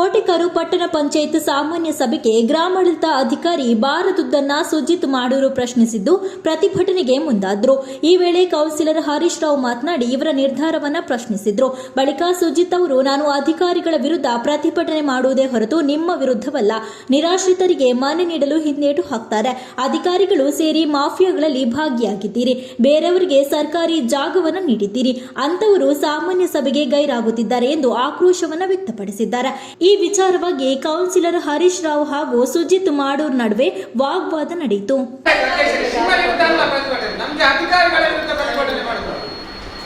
ಕೋಟೆಕರು ಪಟ್ಟಣ ಪಂಚಾಯತ್ ಸಾಮಾನ್ಯ ಸಭೆಗೆ ಗ್ರಾಮಾಡಳಿತ ಅಧಿಕಾರಿ ಬಾರದುದ್ದನ್ನ ಸುಜಿತ್ ಮಾಡೂರು ಪ್ರಶ್ನಿಸಿದ್ದು, ಪ್ರತಿಭಟನೆಗೆ ಮುಂದಾದ್ರು. ಈ ವೇಳೆ ಕೌನ್ಸಿಲರ್ ಹರೀಶ್ ರಾವ್ ಮಾತನಾಡಿ, ಇವರ ನಿರ್ಧಾರವನ್ನ ಪ್ರಶ್ನಿಸಿದ್ರು. ಬಳಿಕ ಸುಜಿತ್ ಅವರು, ನಾನು ಅಧಿಕಾರಿಗಳ ವಿರುದ್ಧ ಪ್ರತಿಭಟನೆ ಮಾಡುವುದೇ ಹೊರತು ನಿಮ್ಮ ವಿರುದ್ಧವಲ್ಲ. ನಿರಾಶ್ರಿತರಿಗೆ ಮನೆ ನೀಡಲು ಹಿಂದೇಟು ಹಾಕ್ತಾರೆ. ಅಧಿಕಾರಿಗಳು ಸೇರಿ ಮಾಫಿಯಾಗಳಲ್ಲಿ ಭಾಗಿಯಾಗಿದ್ದೀರಿ. ಬೇರೆಯವರಿಗೆ ಸರ್ಕಾರಿ ಜಾಗವನ್ನು ನೀಡಿದ್ದೀರಿ. ಅಂತವರು ಸಾಮಾನ್ಯ ಸಭೆಗೆ ಗೈರಾಗುತ್ತಿದ್ದಾರೆ ಎಂದು ಆಕ್ರೋಶವನ್ನ ವ್ಯಕ್ತಪಡಿಸಿದ್ದಾರೆ. ಈ ವಿಚಾರವಾಗಿ ಕೌನ್ಸಿಲರ್ ಹರೀಶ್ ರಾವ್ ಹಾಗೂ ಸುಜಿತ್ ಮಾಡೂರ್ ನಡುವೆ ವಾಗ್ವಾದ ನಡೆಯಿತು.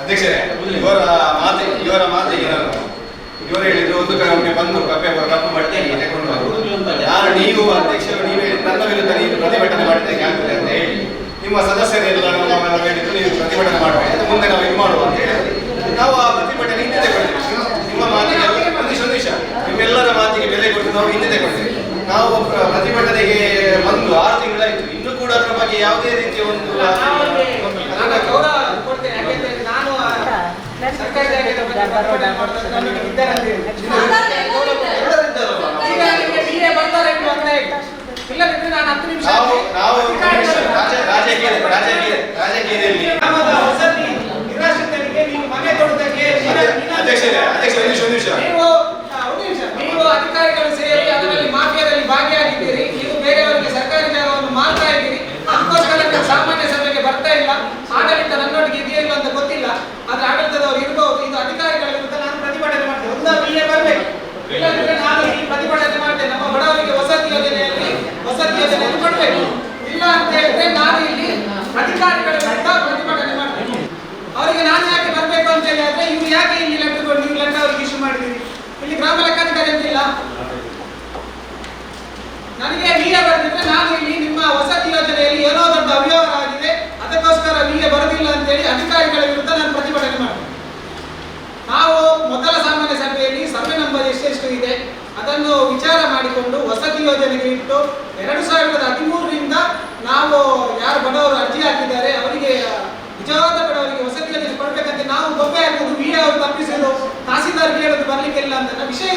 ಅಧ್ಯಕ್ಷರೇ, ಮಾತೆ ಮಾತೆ ಒಂದು ಬಂದು ಕಪ್ಪೆ. ನಾನು ನೀವು ನಿಮ್ಮ ಸದಸ್ಯರೆಲ್ಲ ನಾವು ಪ್ರತಿಭಟನೆ ಮಾಡಬೇಡಿ ಮುಂದೆ ನಾವು ಇದು ಮಾಡುವ ಅಂತ ನಾವು ಆ ಪ್ರತಿಭಟನೆ ಹಿಂದೆ ತಗೊಂಡಿದ್ವಿ ನಿಮ್ಮ ಮಾತಿಗೆ ಎಲ್ಲ- ಒಂದು ನಿಮಿಷ, ಒಂದು ನಿಮಿಷ ನಿಮ್ಮೆಲ್ಲರ ಮಾತಿಗೆ ಬೆಲೆ ಕೊಟ್ಟು ನಾವು ಹಿಂದೆ ಕೊಡ್ತೀವಿ ನಾವು ಪ್ರ- ಪ್ರತಿಭಟನೆಗೆ ಬಂದು ಆರು ತಿಂಗಳಾಯ್ತು. ಇನ್ನೂ ಕೂಡ ಅದರ ಬಗ್ಗೆ ಯಾವುದೇ ರೀತಿಯ ಒಂದು ನಾವು ನಾವು ರಾಜ- ರಾಜಕೀಯ ರಾಜಕೀಯ ರಾಜಕೀಯದಲ್ಲಿ. ಅಧ್ಯಕ್ಷರೇ ಅಧ್ಯಕ್ಷ ಒಂದು ನಿಮಿಷ ಒಂದು ನಿಮಿಷ ನೀವು ಆ, ಒಂದು ನಿಮಿಷ. ನೀವು ಅಧಿಕಾರಿಗಳು ಸೇರಿ ಅದರಲ್ಲಿ ಮಾಫಿಯಾದಲ್ಲಿ ಭಾಗಿಯಾಗಿದ್ದೀರಿ. ನೀವು ಬೇರೆಯವರಿಗೆ ಸರ್ಕಾರಿ ಜಾಗವನ್ನು ಮಾರ್ತಾ ಇದ್ದೀರಿ. ಅದಕ್ಕೋಸ್ಕರ ಸಾಮಾನ್ಯ ಸಭೆಗೆ ಬರ್ತಾ ಇಲ್ಲ. ಆಡಳಿತ ನನ್ನೊಟ್ಟಿಗೆ ಅಂತ ಗೊತ್ತಿಲ್ಲ. ಆದ್ರೆ ಆಡಳಿತದವರು ಇರಬಹುದು ಇದು ಅಧಿಕಾರಿಗಳ ವಿರುದ್ಧ ನಾನು ಪ್ರತಿಭಟನೆ ಮಾಡ್ತೇನೆ. ಒಂದು ಬಿಎ ಬರಬೇಕು. ಇಲ್ಲದಿದ್ರೆ ನಾನು ಈ ಪ್ರತಿಭಟನೆ ಮಾಡ್ತೇನೆ. ನಮ್ಮ ಬಡವರಿಗೆ ವಸತಿ ಯೋಜನೆಯಲ್ಲಿ ವಸತಿ ಯೋಜನೆಯನ್ನು ಕೊಡಬೇಕು. ಇಲ್ಲ ಅಂತ ಹೇಳಿದ್ರೆ ನಾನು ಇಲ್ಲಿ ಅಧಿಕಾರಿಗಳ ವಿರುದ್ಧ ಪ್ರತಿಭಟನೆ ಮಾಡ್ತೇನೆ. ಅವರಿಗೆ ನಾನು ಯಾಕೆ ಬರಬೇಕು ಅಂತ ಹೇಳಿದ್ರೆ, ಇವ್ರು ಯಾಕೆ ಇಲ್ಲಿ ಲೆಕ್ಕ ನೀವು ಲೆಟರ್ ಅವ್ರಿಗೆ ಇಶ್ಯೂ ಮಾಡಿದ್ದೀರಿ? ಇಲ್ಲಿ ಗ್ರಾಮ ಲೆಕ್ಕಾಧಿಕಾರಿ ಅಂತಿಲ್ಲ ನನಗೆ ವಿಎ ಬರೆದಿದ್ರೆ ನಾನು ಇಲ್ಲಿ ನಿಮ್ಮ ವಸತಿ ಯೋಜನೆಯಲ್ಲಿ ಏನೋ ದೊಡ್ಡ ಅವ್ಯವಹಾರ ಆಗಿದೆ ಅದಕ್ಕೋಸ್ಕರ ವಿಎ ಬರೋದಿಲ್ಲ ಅಂತೇಳಿ ಅಧಿಕಾರಿಗಳ ವಿರುದ್ಧ ನಾನು ಪ್ರತಿಭಟನೆ ಮಾಡ್ತೇನೆ ನಾವು ಮೊದಲ ಸಾಮಾನ್ಯ ಸಭೆಯಲ್ಲಿ ಸರ್ವೆ ನಂಬರ್ ಎಷ್ಟೆಷ್ಟು ಇದೆ ಅದನ್ನು ವಿಚಾರ ಮಾಡಿಕೊಂಡು ವಸತಿ ಯೋಜನೆಗೆ ಇಟ್ಟು ಎರಡು ಸಾವಿರದ ಹದಿಮೂರರಿಂದ ನಾವು ಯಾರು ಬಡವರು ಅರ್ಜಿ ಹಾಕಿದ್ದಾರೆ ಅವರಿಗೆ ನಿಜವಾದ ಬಡವರಿಗೆ ವಸತಿ ಯೋಜನೆ ಕೊಡಬೇಕಂತ ನಾವು ಗೊಬ್ಬೆ ಹಾಕೋದು ವಿಎ ಅವರು ತಪ್ಪಿಸಲು ತಹಸೀಲ್ದಾರ್ ಕೇಳೋದು ಬರ್ಲಿಕ್ಕಿಲ್ಲ ಅಂತ ವಿಷಯ.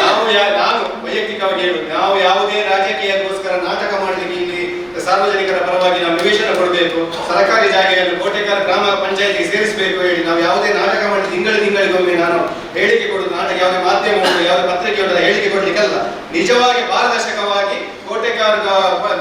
ನಾವು ನಾನು ವೈಯಕ್ತಿಕವಾಗಿ ಹೇಳುದು ನಾವು ಯಾವುದೇ ರಾಜಕೀಯಕ್ಕೋಸ್ಕರ ನಾಟಕ ಮಾಡಲಿಕ್ಕೆ ಸಾರ್ವಜನಿಕರ ಪರವಾಗಿ ನಾವು ನಿವೇಶನ ಕೊಡಬೇಕು. ಸರ್ಕಾರಿ ಜಾಗೆಯನ್ನು ಕೋಟೆಕಾರ ಗ್ರಾಮ ಪಂಚಾಯತಿಗೆ ಸೇರಿಸಬೇಕು ಹೇಳಿ ನಾವು ಯಾವುದೇ ನಾಟಕ ಮಾಡಿ ತಿಂಗಳು ತಿಂಗಳಿಗೊಮ್ಮೆ ನಾನು ಹೇಳಿಕೆ ಕೊಡುದು ನಾಟಕ ಯಾವುದೇ ಮಾಧ್ಯಮ ಉಂಟು, ಯಾವುದೇ ಪತ್ರಿಕೆ ಉಂಟು, ಹೇಳಿಕೆ ಕೊಡಲಿಕ್ಕಲ್ಲ. ನಿಜವಾಗಿ ಪಾರದರ್ಶಕವಾಗಿ ಕೋಟೆಕಾರ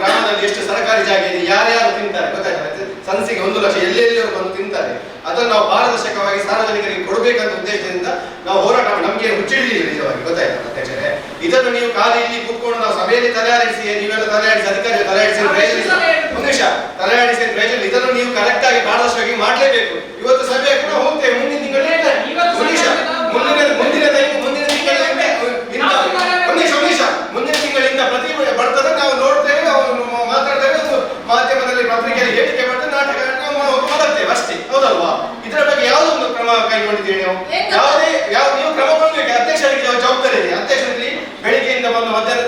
ಗ್ರಾಮದಲ್ಲಿ ಎಷ್ಟು ಸರ್ಕಾರಿ ಜಾಗ ಇದೆ ಯಾರ್ಯಾರು ತಿಂತಾರೆ ಗೊತ್ತಾಗ್ತದೆ ಸನ್ಸಿಗೆ ಒಂದು ಲಕ್ಷ ಎಲ್ಲೆಲ್ಲಿಯವರು ಬಂದು ತಿಂತಾರೆ. ಅದನ್ನು ನಾವು ಪಾರದರ್ಶಕವಾಗಿ ಸಾರ್ವಜನಿಕರಿಗೆ ಕೊಡಬೇಕಂತ ಉದ್ದೇಶದಿಂದ ನಾವು ಹೋರಾಟ ನಮಗೆ ಹುಚ್ಚಿಡಲಿಲ್ಲ ನಿಜವಾಗಿ ಗೊತ್ತಾಯ್ತಾ? ಅಧ್ಯಕ್ಷರೇ? ಇದನ್ನು ನೀವು ಖಾಲಿ ಇಲ್ಲಿ ಕೂತ್ಕೊಂಡು ನಾವು ಸಭೆಯಲ್ಲಿ ತಲೆಯಾಡಿಸಿ ನೀವೆಲ್ಲ ತಲೆಯಾಡಿಸಿ ಅಧಿಕಾರಿ ತಲೆಯಾಡಿಸಿ ಪ್ರಯೋಜನ. ಒಂದು ನಿಮಿಷ ತಲೆಯಾಡಿಸಿ ಪ್ರಯೋಜನ. ಇದನ್ನು ನೀವು ಕರೆಕ್ಟ್ ಆಗಿ ಪಾರದರ್ಶಕವಾಗಿ ಮಾಡಲೇಬೇಕು. ಇವತ್ತು ಸಭೆ ಕೂಡ ಹೋಗ್ತೇವೆ ಮುಂದಿನ ತಿಂಗಳೇ ನಿಮಿಷ ಮುಂದಿನ ಮುಂದಿನ ತಿಂಗಳು ಮುಂದಿನ ತಿಂಗಳಿಂದ ಮುನಿಷ ಒಂದು ನಿಮಿಷ ನಿಮಿಷ. ಮುಂದಿನ ತಿಂಗಳಿಂದ ಪ್ರತಿ ಬರ್ತದೆ ನಾವು ನೋಡ್ತೇವೆ ನಾವು ಮಾತಾಡ್ತೇವೆ ಮಾಧ್ಯಮದಲ್ಲಿ ಪತ್ರಿಕೆಯಲ್ಲಿ ಹೇಳಿಕೆ ಮಾಡ್ತಾರೆ ನಾಟಕ ಮಾಡತ್ತೇವೆ ಅಷ್ಟೇ. ಹೌದಲ್ವಾ? ಇದರ ಬಗ್ಗೆ ಯಾವುದೊಂದು ಕ್ರಮ ಕೈಗೊಂಡಿದ್ದೀವಿ ನೀವು? ಯಾವುದೇ ಯಾವ ನೀವು ಕ್ರಮ ಕೊಡ್ಬೇಕು ಅಧ್ಯಕ್ಷರಿಗೆ ಜವ- ಜವಾಬ್ದಾರಿ ಇದೆ ಅಧ್ಯಕ್ಷರಲ್ಲಿ ಬೆಳಿಗ್ಗೆಯಿಂದ ಬಂದು ಮಧ್ಯಾಹ್ನ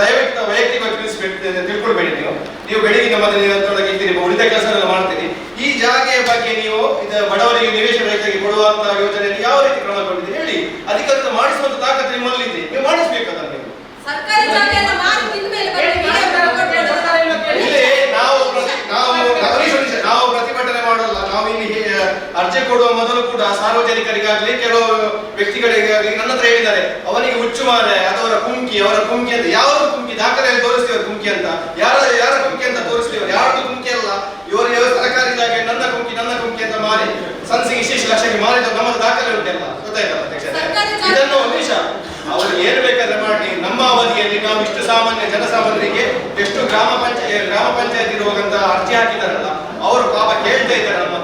ದಯವಿಟ್ಟು ವೈಯಕ್ತಿಕವಾಗಿ ತಿಳಿಸ್ಬೇಕು ತಿಳ್ಕೊಳ್ಬೇಡಿ ನೀವು. ನೀವು ಬೆಳಿಗ್ಗೆಯಿಂದ ಮಧ್ಯಾಹ್ನದೊಳಗೆ ಇದ್ದೀರಿ ಉಳಿದ ಕೆಲಸ ಮಾಡ್ತೀರಿ. ಈ ಜಾಗೆಯ ಬಗ್ಗೆ ನೀವು ಇದು ಬಡವರಿಗೆ ನಿವೇಶನ ರೈತರಿಗೆ ಕೊಡುವಂತಹ ಯೋಜನೆಯಲ್ಲಿ ಯಾವ ರೀತಿ ಕ್ರಮ ಕೊಂಡಿದ್ದೀರಿ ಹೇಳಿ. ಅಧಿಕಾರದಿಂದ ಮಾಡಿಸುವಂತ ತಾಕತ್ತು ನಿಮ್ಮಲ್ಲಿದೆ. ನೀವು ಮಾಡಿಸ್ಬೇಕು ಅದನ್ನು ನೀವು. ಸರ್ಕಾರಿ ಜಾಗೆಯನ್ನು ಮಾರಿ ತಿಂದ್ಮೇಲೆ ಹೇಳಿ, ಬರೀ ನಾನು ಬಿಎ ಕೊಡ್ತೇನೆ, ಕೊಡ್ಬೋದು. ಸರ್ಕಾರ ಇಲ್ಲ ಕೇಳಿ. ಇಲ್ಲಿ ನಾವು ಪ್ರತಿ- ನಾವು ಗಮನಿಸಿ ಒಂದು ನಿಮಿಷ, ನಾವು ಪ್ರತಿಭಟನೆ ಮಾಡಲ್ಲ ನಾವು ಇಲ್ಲಿ ಹೇ- ಅರ್ಜಿ ಕೊಡುವ ಮೊದಲು ಕೂಡ ಸಾರ್ವಜನಿಕರಿಗಾಗಲಿ ಕೆಲವು ವ್ಯಕ್ತಿಗಳಿಗಾಗಲಿ ನನ್ನ ಹತ್ರ ಹೇಳಿದ್ದಾರೆ ಅವನಿಗೆ ಹುಚ್ಚು ಮಾರೆ ಅದವರ ಕುಂಕಿ ಅವರ ಕುಂಕಿ ಅಂತ. ಯಾವ್ದು ಕುಂಕಿ? ದಾಖಲೆಯಲ್ಲಿ ತೋರಿಸ್ತೀವಿ ಕುಂಕಿ ಅಂತ. ಯಾರ ಯಾರ ಕುಂಕಿ ಅಂತ ತೋರಿಸ್ತೀವಿ ಯಾರ್ದು ಕುಂಕಿ ಅಲ್ಲ? ಇವರು ಯಾವ ಸರ್ಕಾರಿ ಜಾಗ ನನ್ನ ಕುಂಕಿ ನನ್ನ ಕುಂಕಿ ಅಂತ ಮಾರಿ ಸನ್ಸಿಗೆ ವಿಶೇಷ ಲಕ್ಷಕ್ಕೆ ಮಾರಿದ ನಮ್ಮದು ದಾಖಲೆ ಉಂಟಲ್ಲ ಗೊತ್ತಾಯ್ತಲ್ಲ ಇದನ್ನು ಒಂದು ನಿಮಿಷ. ಅವರು ಏನು ಬೇಕಾದ್ರೆ ಮಾಡಿ. ನಮ್ಮ ಅವಧಿಯಲ್ಲಿ ನಾವು ಇಷ್ಟು ಸಾಮಾನ್ಯ ಜನಸಾಮಾನ್ಯರಿಗೆ ಎಷ್ಟು ಗ್ರಾಮ ಪಂಚಾಯತ್ ಗ್ರಾಮ ಪಂಚಾಯತ್ ಇರುವಂತಹ ಅರ್ಜಿ ಹಾಕಿದಾರಲ್ಲ ಅವರು ಪಾಪ ಕೇಳ್ತಾ ಇದ್ದಾರೆ ನಮ್ಮ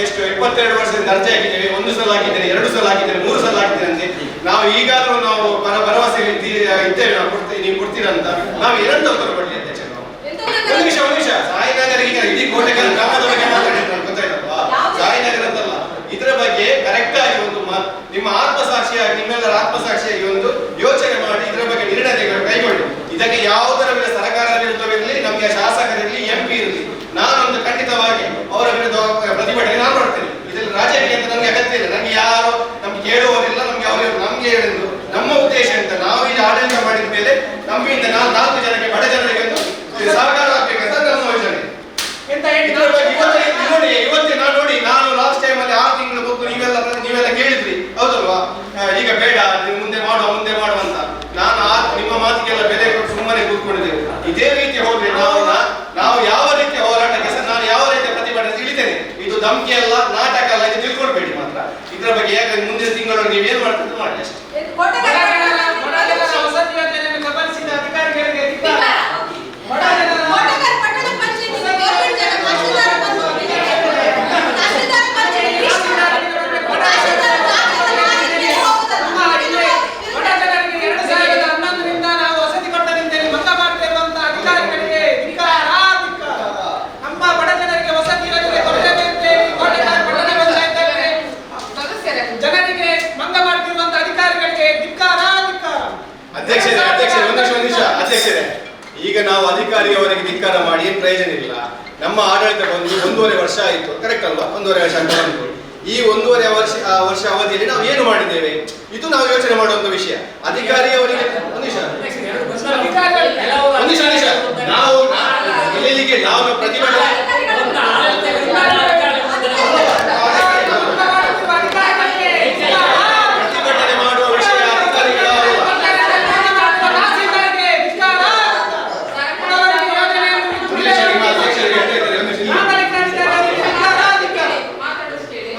ಎಷ್ಟು ಇಪ್ಪತ್ತೆರಡು ವರ್ಷದಿಂದ ಅರ್ಜಿ ಹಾಕಿದ್ದೇವೆ ಒಂದು ಸಲ ಹಾಕಿದ್ದೇನೆ ಎರಡು ಸಲ ಹಾಕಿದ್ದೇನೆ ಮೂರು ಸಲ ಹಾಕಿದ್ದೇನೆ ಅಂತ ನಾವು ಈಗಾದರೂ ನಾವು ಬರ ಭರವಸೆ ಇದ್ದಿ- ಇದ್ದೇವೆ ನಾವು ಕೊಡ್ತೀವಿ ನೀವು ಕೊಡ್ತೀರಂತ ನಾವು ಏನಂತ ಉತ್ತರ ಕೊಡಲಿ ಅಧ್ಯಕ್ಷ ಒಂದು ನಿಮಿಷ ಒಂದು ನಿಮಿಷ. ಸಾಯಿನಗರ ಈಗ ಇಡೀ ಕೋಟೆಗಳ ಗ್ರಾಮದ ಬಗ್ಗೆ ಮಾತಾಡಿದ್ರು ಗೊತ್ತಾಯ್ತಪ್ಪ ಸಾಯಿನಗರ ಅಂತಲ್ಲ. ಇದರ ಬಗ್ಗೆ ಕರೆಕ್ಟ್ ಆಗಿ ಒಂದು ನಿಮ್ಮ ಆತ್ಮಸಾಕ್ಷಿಯಾಗಿ ನಿಮ್ಮೆಲ್ಲರ ಆತ್ಮಸಾಕ್ಷಿಯಾಗಿ ಒಂದು ಯೋಚನೆ ಮಾಡಿ ಇದರ ಬಗ್ಗೆ ನಿರ್ಣಯ ಕೈಗೊಳ್ಳಿ ಇದಕ್ಕೆ ಯಾವುದರ ವಿರುದ್ಧ ಸರ್ಕಾರದ ವಿರುದ್ಧವಿರಲಿ ನಮಗೆ ಶಾಸಕರಿರಲಿ ಎಂ ಪಿ ಇರಲಿ ನಾನೊಂದು ಖಂಡಿತವಾಗಿ ಅವರ ವಿರುದ್ಧ ಪ್ರತಿಭಟನೆ ನಾನು ಮಾಡ್ತೇನೆ ಇದರಲ್ಲಿ ರಾಜಕೀಯ ಅಂತ ನನಗೆ ಅಗತ್ಯ ಇಲ್ಲ. ನನಗೆ ಯಾರು ನಮ್ಗೆ ಹೇಳುವವರಿಲ್ಲ ನಮ್ಗೆ ಅವರು ನಮ್ಗೆ ಹೇಳಿದ್ರು. ನಮ್ಮ ಉದ್ದೇಶ ಅಂತ ನಾವು ಇಲ್ಲಿ ಆಡಳಿತ ಮಾಡಿದ ಮೇಲೆ ನಮ್ಮಿಂದ ನಾವು ನಾಲ್ಕು ಜನಕ್ಕೆ ಬಡ ಜನರಿಗೆ ಸಹಕಾರ ಆಗ್ಬೇಕಂತ ನಮ್ಮ ಇದು ನೋಡಿ ಇವತ್ತೇ ನಾನು ನೋಡಿ ನಾನು ಲಾಸ್ಟ್ ಟೈಮ್ ಅಲ್ಲಿ ಆರು ತಿಂಗಳು ಬಗ್ಗೆ ನೀವೆಲ್ಲ ನೀವೆಲ್ಲ ಕೇಳಿದ್ರಿ. ಹೌದಲ್ವಾ? ಈಗ ಬೇಡ ಮುಂದೆ ಮಾಡುವ ಮುಂದೆ ಮಾಡುವ ಅಂತ. ನಾನು ಆ ನಿಮ್ಮ ಮಾತಿಗೆಲ್ಲ ಬೆಲೆ ಕೊಟ್ಟು ಸುಮ್ಮನೆ ಕೂತ್ಕೊಂಡಿದ್ದೇವೆ ಇದೇ ರೀತಿ ಹೋದ್ರೆ ನಾವು ನಾವು ಯಾವ ರೀತಿ ಹೋರಾಟಕ್ಕೆ ನಾನು ಯಾವ ರೀತಿಯ ಪ್ರತಿಭಟನೆ ತಿಳಿತೇನೆ. ಇದು ಧಮಕಿ ಅಲ್ಲ ನಾಟಕ ಅಲ್ಲ ಇದು ತಿಳ್ಕೊಳ್ಬೇಡಿ ಮಾತ್ರ ಇದ್ರ ಬಗ್ಗೆ ಯಾಕಂದ್ರೆ ಮುಂದಿನ ತಿಂಗಳು ನೀವು ಏನ್ ಮಾಡ್ತಿದ್ದು ಮಾಡಿ ಅಷ್ಟೇ ಕೋಟೆ ಬಡ ಜನರ ಬಡ ಜನರ ವಸತಿ ಯೋಜನೆಯನ್ನು ಕಬಳಿಸಿದ ಅಧಿಕಾರಿಗಳಿಗೆ ಧಿಕ್ಕಾರ. ಬಡ ಜನರ ಕೋಟೆಗಾರ ಪಟ್ಟಣ ಪಂಚಾಯತಿಗೆ ಗೌರ್ಮೆಂಟ್ ಜನ ತಹಶೀಲ್ದಾರ್ ಬಂದು ತಹಶೀಲ್ದಾರ್ ಬಂದು ತಹಶೀಲ್ದಾರ್ ಜಾಗದ ಮಾಲೀಕರಿಗೆ ಹೋಗುದಲ್ಲ. ನಮ್ಮ ಇಲ್ಲಿ ಬಡ ಜನರಿಗೆ ಎರಡು ಸಾವಿರದ ಹನ್ನೊಂದರಿಂದ ನಾವು ವಸತಿ ಕೊಟ್ಟದಿಂದಲೇ ಭಂಗ ಮಾಡ್ತಿರುವಂತಹ ಅಧಿಕಾರಿಗಳಿಗೆ ಧಿಕ್ಕಾರ, ಧಿಕ್ಕಾರ. ನಮ್ಮ ಬಡ ಜನರಿಗೆ ವಸತಿ ಯೋಜನೆ ಕೊಡ್ತೇವೆ ಅಂತೇಳಿ ಕೋಟೆಗಾರ ಪಟ್ಟಣ ಪಂಚಾಯತ್ನಲ್ಲಿ ಸದಸ್ಯರೇ ಜನರಿಗೆ ಭಂಗ ಮಾಡ್ತಿರುವಂತಹ ಅಧಿಕಾರಿಗಳಿಗೆ ಧಿಕ್ಕಾರ, ಧಿಕ್ಕಾರ. ಅಧ್ಯಕ್ಷರೇ ಅಧ್ಯಕ್ಷರೇ ಒಂದು ನಿಮಿಷ ಒಂದು ಅಧ್ಯಕ್ಷರೇ ಈಗ ನಾವು ಅಧಿಕಾರಿಯವರಿಗೆ ಧಿಕ್ಕಾರ ಮಾಡಿ ಏನ್ ಪ್ರಯೋಜನ ಇಲ್ಲ. ನಮ್ಮ ಆಡಳಿತ ಬಂದು ಒಂದೂವರೆ ವರ್ಷ ಆಯಿತು. ಕರೆಕ್ಟ್ ಅಲ್ವಾ? ಒಂದೂವರೆ ವರ್ಷ ಅಂತ ಈ ಒಂದೂವರೆ ವರ್ಷ ವರ್ಷ ಅವಧಿಯಲ್ಲಿ ನಾವು ಏನು ಮಾಡಿದ್ದೇವೆ? ಇದು ನಾವು ಯೋಚನೆ ಮಾಡುವಂತ ವಿಷಯ. ಒಂದು ನಿಮಿಷ. ನಾವು ಇಲ್ಲಿಗೆ ನಾವು ಪ್ರತಿಭಟನೆ ಪ್ರತಿಭಟನೆ ಮಾಡುವ ವಿಷಯ ಅಧಿಕಾರಿಗಳ ಒಂದು ನಿಮಿಷ ನಿಮ್ಮ ಅಧ್ಯಕ್ಷರಿಗೆ ಹೇಳ್ತಾ ಇದ್ದಾರೆ, ಒಂದು ನಿಮಿಷ ಇಲ್ಲಿ. ಮಾತಾಡಿಸ್ತೇವೆ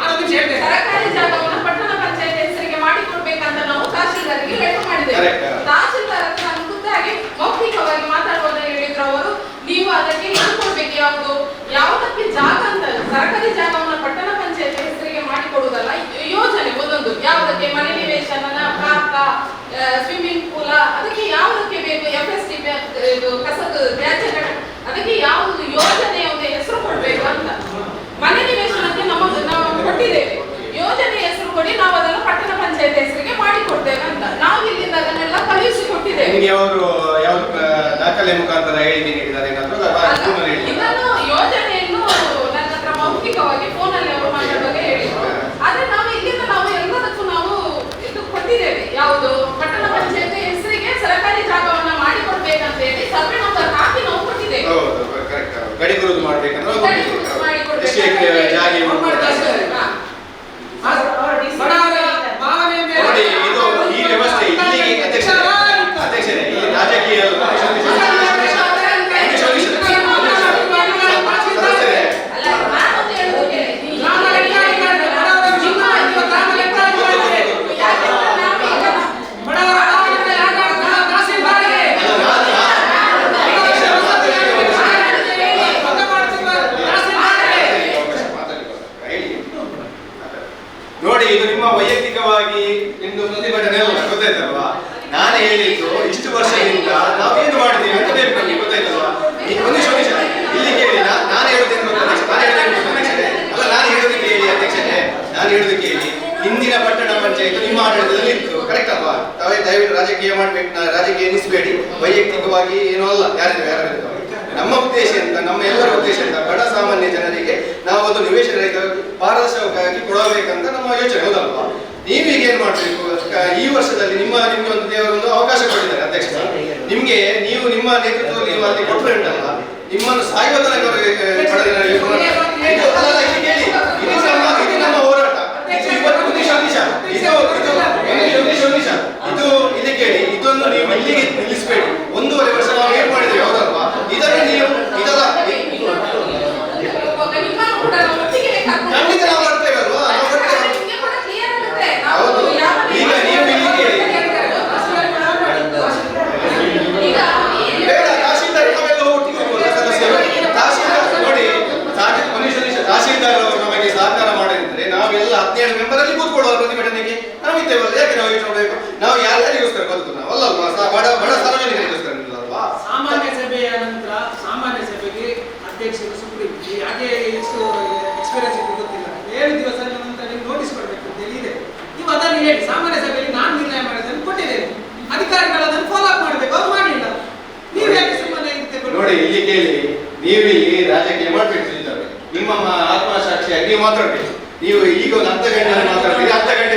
ಸರ್ಕಾರಿ ಜಾಗವನ್ನು ಪಟ್ಟಣ ಪಂಚಾಯತ್ ಹೆಸರಿಗೆ ಮಾಡಿಕೊಡ್ಬೇಕಂತ ನಾವು ತಹಶೀಲ್ದಾರ್ಗೆ ಲೆಟರ್ ಮಾಡಿದ್ದೇವೆ Correct. ತಹಶೀಲ್ದಾರ್ ಹತ್ರ ನಾನು ಖುದ್ದಾಗಿ ಮೌಖಿಕವಾಗಿ ಮಾತಾಡುವಾಗ ಹೇಳಿದ್ರು ಅವರು ನೀವು ಅದಕ್ಕೆ ಇದು ಕೊಡ್ಬೇಕು ಯಾವುದು ಯಾವುದಕ್ಕೆ ಜಾಗ ಅಂತ ಸರ್ಕಾರಿ ಜಾಗವನ್ನು ಪಟ್ಟಣ ಪಂಚಾಯತ್ ಹೆಸರಿಗೆ ಮಾಡಿಕೊಡುವುದಲ್ಲ ಯೋ- ಯೋಜನೆ ಒಂದೊಂದು ಯಾವುದಕ್ಕೆ ಮನೆ ನಿವೇಶನ ಪಾರ್ಕ ಸ್ವಿಮ್ಮಿಂಗ್ ಪೂಲ ಅದಕ್ಕೆ ಯಾವುದಕ್ಕೆ ಬೇಕು ಎಫ್ ಎಸ್ ಟಿ ಇದು ಕಸದ ತ್ಯಾಜ್ಯ ಘಟಕ ಅದಕ್ಕೆ ಯಾವುದು ಯೋಜನೆ ಒಂದು ಹೆಸರು ಕೊಡ್ಬೇಕು ಅಂತ ಮನೆ ನಿವೇಶನಕ್ಕೆ ನಮ್ಮ ನಾವು ಕೊಟ್ಟಿದ್ದೇವೆ ಯೋಜನೆ ಹೆಸರು ಕೊಡಿ ನಾವು ಅದನ್ನು ಪಟ್ಟಣ ಪಂಚಾಯತ್ ಮಾಡಿಕೊಡ್ತೇವೆ ಅಂತ. ನಾವು ಇಲ್ಲಿಂದ ಅದನ್ನೆಲ್ಲ ಕಳುಹಿಸಿ ಕೊಟ್ಟಿದ್ದೇವೆ ನಿಮಗೆ ಅವರು ಯಾವ ದಾಖಲೆ ಮುಖಾಂತರ ಹೇಳಿ ನೀಡಿದ್ದಾರೆ ಏನಾದರೂ ಇದನ್ನು ಯೋಜನೆಯನ್ನು ನನ್ನ ಹತ್ರ ಮೌಖಿಕವಾಗಿ ಫೋನಲ್ಲಿ ಅವರು ಮಾತಾಡುವಾಗ ಹೇಳಿದ್ರು ಆದ್ರೆ ನಾವು ಇಲ್ಲಿಂದ ನಾವು ಎಲ್ಲದಕ್ಕೂ ನಾವು ಇದು ಕೊಟ್ಟಿದ್ದೇವೆ ಯಾವುದು ಪಟ್ಟಣ ಪಂಚಾಯತ್ ಹೆಸರಿಗೆ ಸರ್ಕಾರಿ ಜಾಗವನ್ನ ಮಾಡಿಕೊಡ್ಬೇಕಂತ ಹೇಳಿ ಸರ್ವೆ ನಂಬರ್ ಹಾಕಿ ನಾವು ಕೊಟ್ಟಿದ್ದೇವೆ ಹೌದು ಕರೆಕ್ಟ್ ಗಡಿ ಗುರುತು ಮಾಡ್ಬೇಕಂದ್ರೆ ನಾವು ಗಡಿ ಕೊಟ್ಟಿದ್ದೀವಿ. ಗುರುತು ಮಾಡಿಕೊಡ್ಬೇಕು. ಎಷ್ಟು ಎಕರೆ ಜಾಗ ಇವ್ರು ಕೊಡ್ತಾರೆ? ಹಾ. ಬಡವರ ಭಾವನೆ ಮೇಲೆ ನೋಡಿ ಇದು ಈ ವ್ಯವಸ್ಥೆ ಇಲ್ಲಿಗೆ ಅಧ್ಯಕ್ಷ ಅಧ್ಯಕ್ಷರೇ ಇಲ್ಲಿ ರಾಜಕೀಯ ಸದಸ್ಯರೇ ಅಲ್ಲ ನಾನೊಂದು ಹೇಳುದು ಕೇಳಿ. ಗ್ರಾಮ ಲೆಕ್ಕಾಧಿಕಾರಿ, ಬಡವರ ನಿಮ್ಮ ನಿಮ್ಮ ಗ್ರಾಮ ಲೆಕ್ಕಾಧಿಕಾರಿ. ಯಾಕಂದ್ರೆ ನಾವು ಈಗ ಬಡವರ ಭಾವನೆ ಯಾಕೆ ತಹಸೀಲ್ದಾರ್ಗೆ ಭಂಗ ಮಾಡ್ತಿರುವ ತಹಸೀಲ್ದಾರ್ಗೆ ನೋಡಿ ಇದು ನಿಮ್ಮ ವೈಯಕ್ತಿಕವಾಗಿ ನಿಮ್ದು ಪ್ರತಿಭಟನೆ ಅಲ್ಲ ಗೊತ್ತಾಯ್ತಲ್ವಾ ನಾನು ಹೇಳಿದ್ದು ಇಷ್ಟು ವರ್ಷದಿಂದ ನಾವೇನು ಮಾಡಿದ್ದೀವಿ ಅಂತ ಬೇಕು ನಮಗೆ ಗೊತ್ತಾಯ್ತಲ್ವಾ ಈ ಒಂದು ನಿಮಿಷ, ಒಂದು ನಿಮಿಷ. ಇಲ್ಲಿ ಕೇಳಿ ನಾ- ನಾನು ಹೇಳೋದೇನು ಗೊತ್ತಾ ಅಧ್ಯಕ್ಷ? ನಾನು ಹೇಳೋದೇನು ಗೊತ್ತಾ ಅಧ್ಯಕ್ಷರೇ? ಅಲ್ಲ ನಾನು ಹೇಳೋದಕ್ಕೆ ಹೇಳಿ ಅಧ್ಯಕ್ಷರೇ ನಾನು ಹೇಳೋದಕ್ಕೆ ಹೇಳಿ ಹಿಂದಿನ ಪಟ್ಟಣ ಪಂಚಾಯತ್ ನಿಮ್ಮ ಆಡಳಿತದಲ್ಲಿ ಇತ್ತು ಕರೆಕ್ಟ್ ಅಲ್ವಾ ತಾವೇ ದಯವಿಟ್ಟು ರಾಜಕೀಯ ಮಾಡ್ಬೇಕು ರಾಜಕೀಯ ಎನಿಸ್ಬೇಡಿ. ವೈಯಕ್ತಿಕವಾಗಿ ಏನೂ ಅಲ್ಲ. ಯಾರಿದ್ರು ಯಾರು ನಮ್ಮ ಉದ್ದೇಶ ಅಂತ ನಮ್ಮ ಎಲ್ಲರ ಉದ್ದೇಶ ಅಂತ ಬಡ ಸಾಮಾನ್ಯ ಜನರಿಗೆ ನಾವು ಒಂದು ನಿವೇಶನ ಪಾರದರ್ಶಕವಾಗಿ ಕೊಡಬೇಕಂತ ನಮ್ಮ ಯೋಚನೆ, ಹೌದಲ್ವಾ? ನೀವೀಗ ಏನ್ ಮಾಡ್ಬೇಕು? ಈ ವರ್ಷದಲ್ಲಿ ನಿಮ್ಮ, ನಿಮ್ಗೆ ಒಂದು ದೇವರೊಂದು ಅವಕಾಶ ಕೊಟ್ಟಿದ್ದಾರೆ ಅಧ್ಯಕ್ಷ ನಿಮ್ಗೆ ನೀವು ನಿಮ್ಮ ನೇತೃತ್ವದಲ್ಲಿ ನೀವು ಅಲ್ಲಿ ಕೊಟ್ಟರೆ ಉಂಟಲ್ಲ ನಿಮ್ಮನ್ನು ಸಾಯುವ ತನಕವರೆಗೆ ಪಡೆದ ಹೋರಾಟ. ಇದು ಅಲ್ಲ, ಅಲ್ಲ, ಇಲ್ಲಿ ಕೇಳಿ ಇದು ನಮ್ಮ ಇದು ನಮ್ಮ ಹೋರಾಟ ಇದು ಇವತ್ತು ಒಂದು ನಿಮಿಷ, ಒಂದು ನಿಮಿಷ. ಇದು ಇದು ಒಂದು ನಿಮಿಷ, ಒಂದು ನಿಮಿಷ, ಒಂದು ನಿಮಿಷ. ಇದು ಇಲ್ಲಿ ಕೇಳಿ ಇದನ್ನು ನೀವು ಇಲ್ಲಿಗೆ ನಿಲ್ಲಿಸಬೇಡಿ ಒಂದೂವರೆ ವರ್ಷ ನಾವು ಏನ್ ಮಾಡಿದ್ದೇವೆ ಹೌದಲ್ವಾ ಇದನ್ನು ನೀವು ಇದಲ್ಲ ಒಬ್ಬ ನಿಮ್ಮನ್ನು ಕೂಡ ನಾವು ಒಟ್ಟಿಗೆ ಕರ್ಕೊಂಡು ಖಂಡಿತ ನಾವು ಬರ್ತೇವೆ ಅಲ್ವಾ ನಾವು ಬರ್ತೇವೆ ನಿಮ್ಗೆ ಕೂಡ clear ಆಗುತ್ತೆ. ನಾವು ಹೌದು. ಯಾವ ಈಗ ನೀವು ಇಲ್ಲಿ ಕೇಳಿ. ಈಗ ಈ- ಬೇಡ ತಹಶೀಲ್ದಾರ್ ನಾವೆಲ್ಲ ಒಟ್ಟಿಗೆ ಹೋಗ್ಬೋದಾ ಸದಸ್ಯರು ತಹಶೀಲ್ದಾರ್ ನೋಡಿ ತಹಶೀಲ್ ಮನುಷ್ಯ ತಹಶೀಲ್ದಾರ್ ಅವರು ನಮಗೆ ಸಹಕಾರ ಮಾಡಿದ್ರೆ ನಾವೆಲ್ಲ ಹದಿನೇಳು ಮೆಂಬರ್ ಅಲ್ಲಿ ಕೂತ್ಕೊಳ್ಳುವ ಪ್ರತಿಭಟನೆಗೆ ನಾವಿದ್ದೇವಲ್ಲ ಯಾಕೆ ನಾವು ಯೋಚನೆ ಮಾಡಬೇಕು ನಾವು ಯಾರ್ಯಾರಿಗೋಸ್ಕರ ಬದುಕು ನಾವು ಅಲ್ಲಲ್ವಾ ಸ- ಬಡ ಬಡ ಸಾರ್ವಜನಿಕರಿಗೋಸ್ಕರ ಅಲ್ವಾ ಸಾಮಾನ್ಯ ಸಭೆಯ ನಂತರ ಸಾಮಾನ್ಯ ಸಭೆಗೆ ಅಧ್ಯಕ್ಷರು ಸುಪ್ರೀಂ ಈ ಹಾಗೆ ಎಷ್ಟು ಎಕ್ಸ್ಪೀರಿಯನ್ಸ್ ಇದೆ ಗೊತ್ತಿಲ್ಲ ಏಳು ದಿವಸ ನಂತರ ನೀವು ನೋಟಿಸ್ ಕೊಡಬೇಕು ಅಂತ ಹೇಳಿ ಇದೆ ಹೇಳಿ ಸಾಮಾನ್ಯ ಸಭೆಯಲ್ಲಿ ನಾನು ನಿರ್ಣಯ ಮಾಡಿದ್ದನ್ನು ಕೊಟ್ಟಿದ್ದೇನೆ. ಅಧಿಕಾರಿಗಳು ಅದನ್ನು ಫಾಲೋ ಅಪ್ ಮಾಡಬೇಕು ಅದು ಮಾಡಲಿಲ್ಲ. ನೀವು ಯಾಕೆ ಸುಮ್ಮನೆ? ನೋಡಿ, ಇಲ್ಲಿ ಕೇಳಿ. ನೀವು ಇಲ್ಲಿ ರಾಜಕೀಯ ಮಾಡ್ಬೇಕು ನಿಮ್ಮ ಆತ್ಮಸಾಕ್ಷಿಯಾಗಿ ಮಾತಾಡ್ಬೇಕು. ನೀವು ಈಗ ಒಂದು ಅರ್ಧ ಗಂಟೆ ಮಾತಾಡ್ತೀರಿ ಅರ್ಧ ಗಂಟೆ